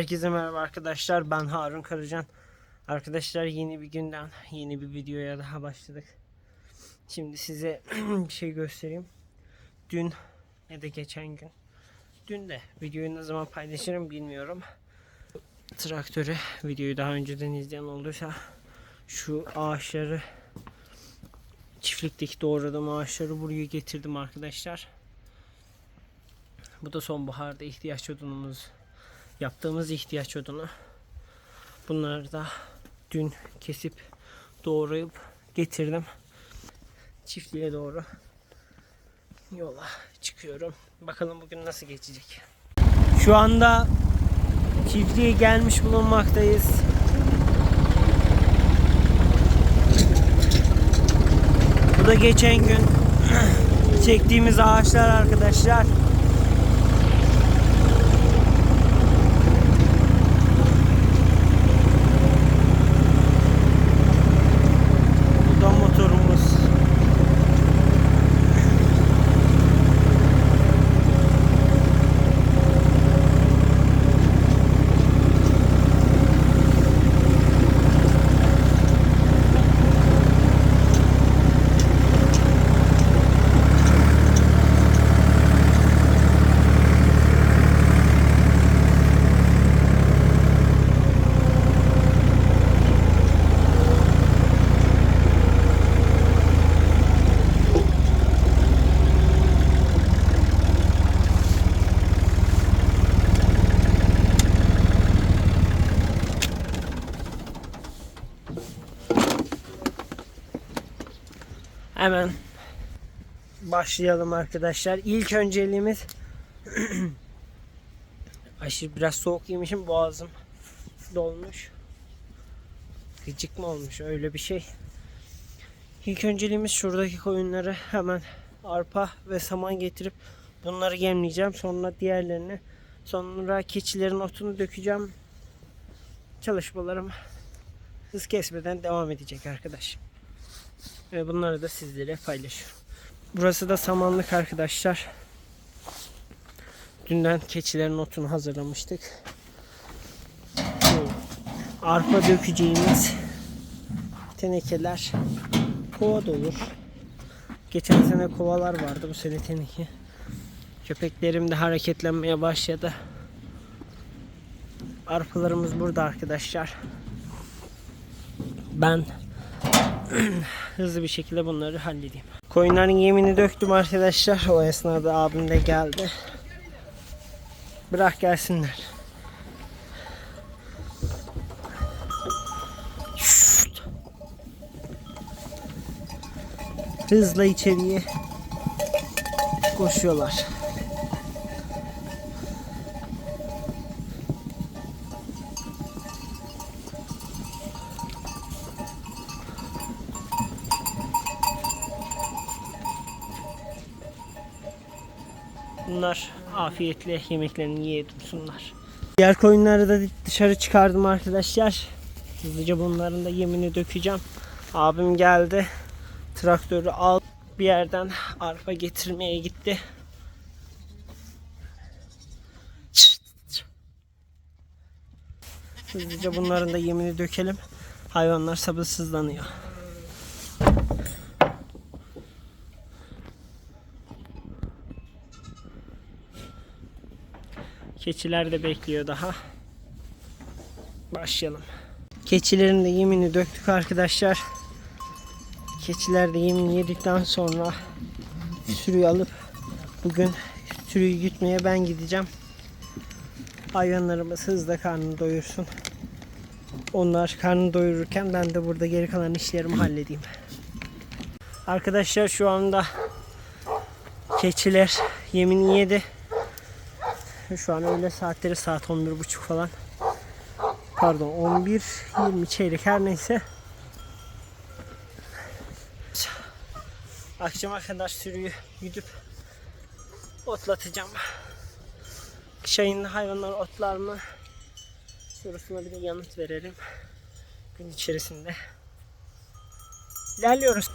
Herkese merhaba arkadaşlar. Ben Harun Karacan. Arkadaşlar yeni bir günden yeni bir videoya daha başladık. Şimdi size bir şey göstereyim. Dün ya da geçen gün. Dün de videoyu ne zaman paylaşırım bilmiyorum. Traktörü videoyu daha önceden izleyen olduysa şu ağaçları çiftlikteki doğradığım ağaçları buraya getirdim arkadaşlar. Bu da sonbaharda ihtiyaç odunumuz yaptığımız ihtiyaç odunu. Bunları da dün kesip doğrayıp getirdim. Çiftliğe doğru yola çıkıyorum. Bakalım bugün nasıl geçecek. Şu anda çiftliğe gelmiş bulunmaktayız. Bu da geçen gün çektiğimiz ağaçlar arkadaşlar. Bu da motorumuz. Hemen başlayalım arkadaşlar. İlk önceliğimiz aşırı biraz soğuk yemişim boğazım dolmuş. Gıcık mı olmuş öyle bir şey. İlk önceliğimiz şuradaki koyunları hemen arpa ve saman getirip bunları yemleyeceğim. Sonra diğerlerini sonra keçilerin otunu dökeceğim. Çalışmalarım hız kesmeden devam edecek arkadaş. Ve bunları da sizlere paylaşıyorum. Burası da samanlık arkadaşlar. Dünden keçilerin otunu hazırlamıştık. Arpa dökeceğimiz tenekeler kova dolur. Geçen sene kovalar vardı bu sene teneke. Köpeklerim de hareketlenmeye başladı. Arpalarımız burada arkadaşlar. Ben hızlı bir şekilde bunları halledeyim. Koyunların yemini döktüm arkadaşlar. O esnada abim de geldi. Bırak gelsinler. Hızla içeriye koşuyorlar. Bunlar afiyetle yemeklerini yiye dursunlar. Diğer koyunları da dışarı çıkardım arkadaşlar. Hızlıca bunların da yemini dökeceğim. Abim geldi. Traktörü al bir yerden arpa getirmeye gitti. Hızlıca bunların da yemini dökelim. Hayvanlar sabırsızlanıyor. Keçiler de bekliyor daha. Başlayalım. Keçilerin de yemini döktük arkadaşlar. Keçiler de yemini yedikten sonra sürüyü alıp bugün sürüyü gütmeye ben gideceğim. Hayvanlarımız hızla karnını doyursun. Onlar karnını doyururken ben de burada geri kalan işlerimi halledeyim. Arkadaşlar şu anda keçiler yemini yedi. Şu an öğle saatleri saat 11.30 falan. Pardon 11 20 çeyrek her neyse. Akşama kadar sürüyü gidip otlatacağım. Kış ayında hayvanlar otlar mı? Sorusuna bir de yanıt verelim. Gün içerisinde. İlerliyoruz.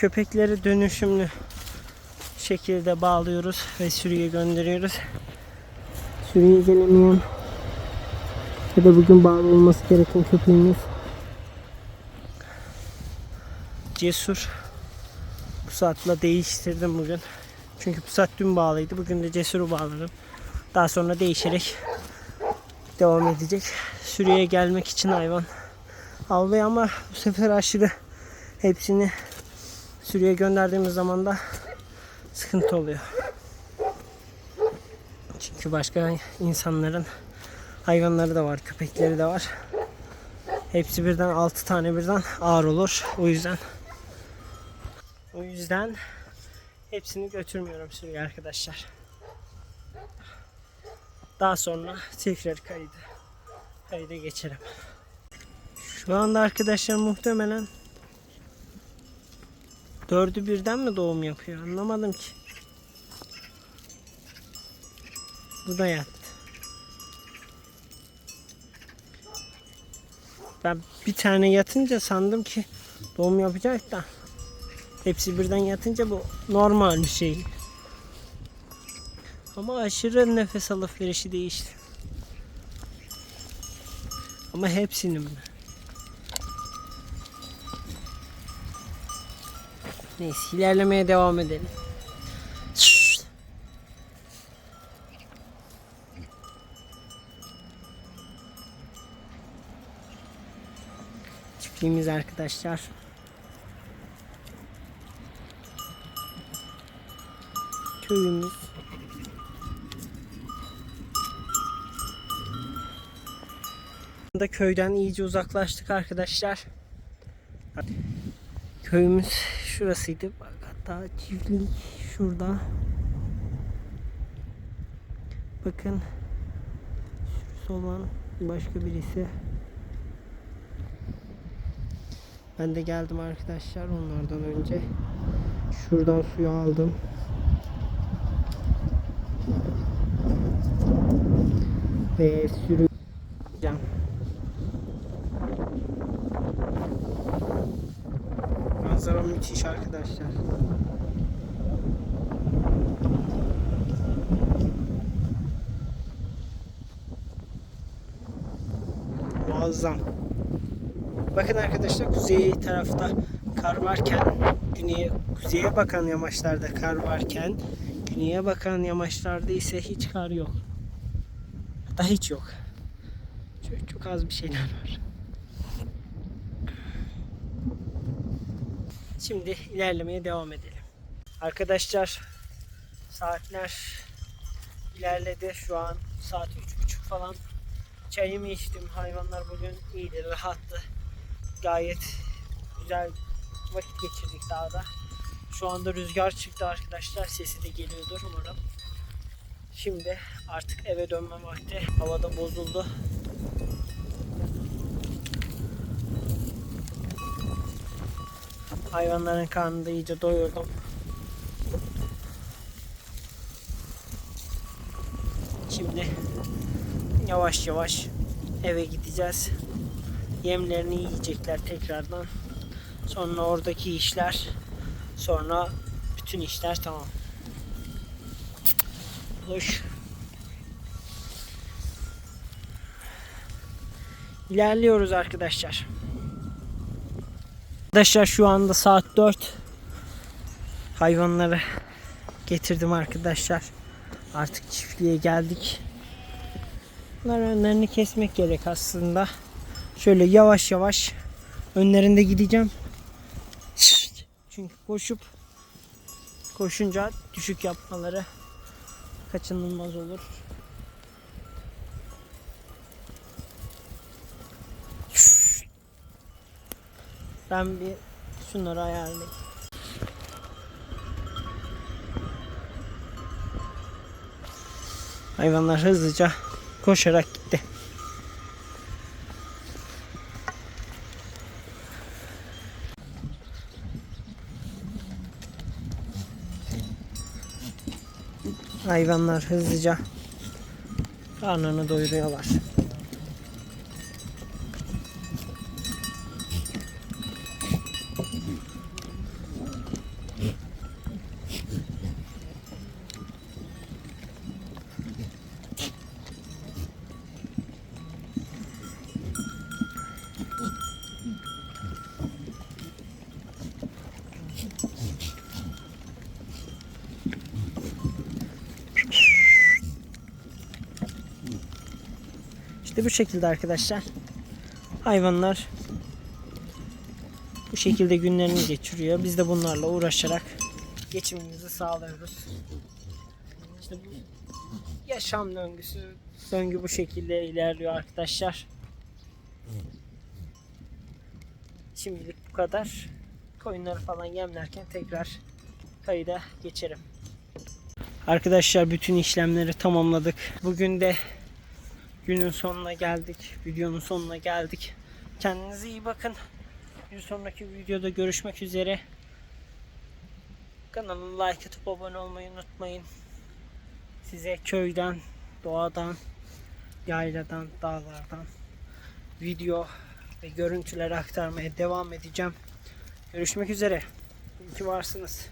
Köpekleri dönüşümlü şekilde bağlıyoruz ve sürüye gönderiyoruz. Sürüye gelemeyen ya da bugün bağlı olması gereken köpeğimiz Cesur Pusat'la değiştirdim bugün. Çünkü Pusat dün bağlıydı. Bugün de Cesur'u bağladım. Daha sonra değişerek devam edecek. Sürüye gelmek için hayvan avlıyor ama bu sefer aşırı hepsini sürüye gönderdiğimiz zaman da sıkıntı oluyor. Çünkü başka insanların hayvanları da var, köpekleri de var. Hepsi birden 6 tane birden ağır olur. O yüzden o yüzden hepsini götürmüyorum sürüye arkadaşlar. Daha sonra tekrar kaydı kayda geçerim. Şu anda arkadaşlar muhtemelen dördü birden mi doğum yapıyor anlamadım ki. Bu da yattı. Ben bir tane yatınca sandım ki doğum yapacak da hepsi birden yatınca bu normal bir şey. Ama aşırı nefes alıp verişi değişti. Ama hepsinin mi? Neyse ilerlemeye devam edelim. Çiftliğimiz arkadaşlar. Köyümüz. da köyden iyice uzaklaştık arkadaşlar. Köyümüz şurasıydı. Bak hatta çiftlik şurada. Bakın şurası olan başka birisi. Ben de geldim arkadaşlar onlardan önce. Şuradan suyu aldım. Ve sürüyeceğim. Muazzam. Bakın arkadaşlar kuzey tarafta kar varken güneye kuzeye bakan yamaçlarda kar varken güneye bakan yamaçlarda ise hiç kar yok. Hatta hiç yok. Çok, çok az bir şeyler var. Şimdi ilerlemeye devam edelim. Arkadaşlar saatler ilerledi. Şu an saat üç buçuk falan. Çayımı içtim. Hayvanlar bugün iyiydi, rahattı. Gayet güzel vakit geçirdik dağda. Şu anda rüzgar çıktı arkadaşlar. Sesi de geliyordur umarım. Şimdi artık eve dönme vakti. Havada bozuldu. Hayvanların karnını da iyice doyurdum. Şimdi yavaş yavaş eve gideceğiz. Yemlerini yiyecekler tekrardan. Sonra oradaki işler, sonra bütün işler tamam. Hoş. İlerliyoruz arkadaşlar. Arkadaşlar şu anda saat 4. Hayvanları getirdim arkadaşlar. Artık çiftliğe geldik. Bunlar önlerini kesmek gerek aslında. Şöyle yavaş yavaş önlerinde gideceğim. Çünkü koşup koşunca düşük yapmaları kaçınılmaz olur. Ben bir şunları ayarlayayım. Hayvanlar hızlıca koşarak gitti. Hayvanlar hızlıca karnını doyuruyorlar. İşte bu şekilde arkadaşlar. Hayvanlar bu şekilde günlerini geçiriyor. Biz de bunlarla uğraşarak geçimimizi sağlıyoruz. İşte bu yaşam döngüsü döngü bu şekilde ilerliyor arkadaşlar. Şimdilik bu kadar. Koyunları falan yemlerken tekrar kayıda geçerim. Arkadaşlar bütün işlemleri tamamladık. Bugün de günün sonuna geldik. Videonun sonuna geldik. Kendinize iyi bakın. Bir sonraki videoda görüşmek üzere. Kanalıma like atıp abone olmayı unutmayın. Size köyden, doğadan, yayladan, dağlardan video ve görüntüler aktarmaya devam edeceğim. Görüşmek üzere. İyi ki varsınız.